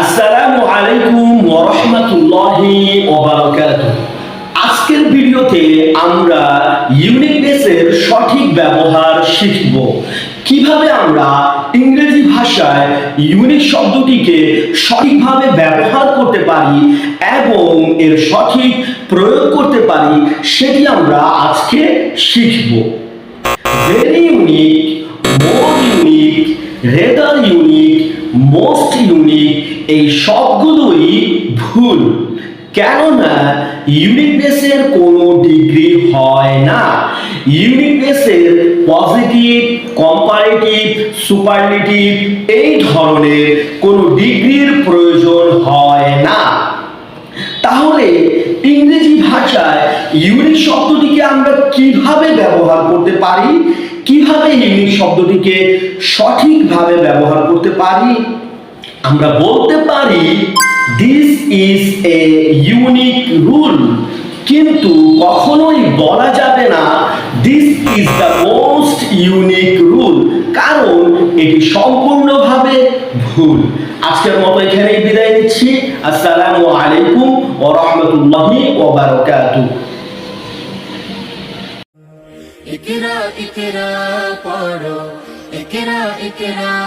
আসসালামু আলাইকুম ওয়া রাহমাতুল্লাহি ওয়া বারাকাতুহু। আজকের ভিডিওতে আমরা ইউনিকনেসের সঠিক ব্যবহার শিখব। কীভাবে আমরা ইংরেজি ভাষায় ইউনিক শব্দটিকে সঠিকভাবে ব্যবহার করতে পারি এবং এর সঠিক প্রয়োগ করতে পারি সেটি আমরা আজকে শিখব। Very unique more unique rather unique most unique এই সবগুলোই ভুল। কেননা ইউনিকনেসের কোনো ডিগ্রি হয় না। ইউনিকনেসের পজিটিভ কম্পারেটিভ সুপারলেটিভ এই ধরনের কোনো ডিগ্রির প্রয়োজন হয় না। তাহলে ইংরেজি ভাষায় ইউনিক শব্দটিকে আমরা কীভাবে ব্যবহার করতে পারি? কীভাবে ইউনিক শব্দটিকে সঠিকভাবে ব্যবহার করতে পারি? আমরা বলতে পারি this is a unique rule কিন্তু কখনোই বলা যাবে না this is the most unique rule কারণ এটি সম্পূর্ণভাবে ভুল। আজকের মতো এখানেই বিদায় নিচ্ছি। আসসালামু আলাইকুম ও রহমতুল্লাহি ও বারকাতুহ। ইকরা ইকরা পড়ো। ইকরা ইকরা।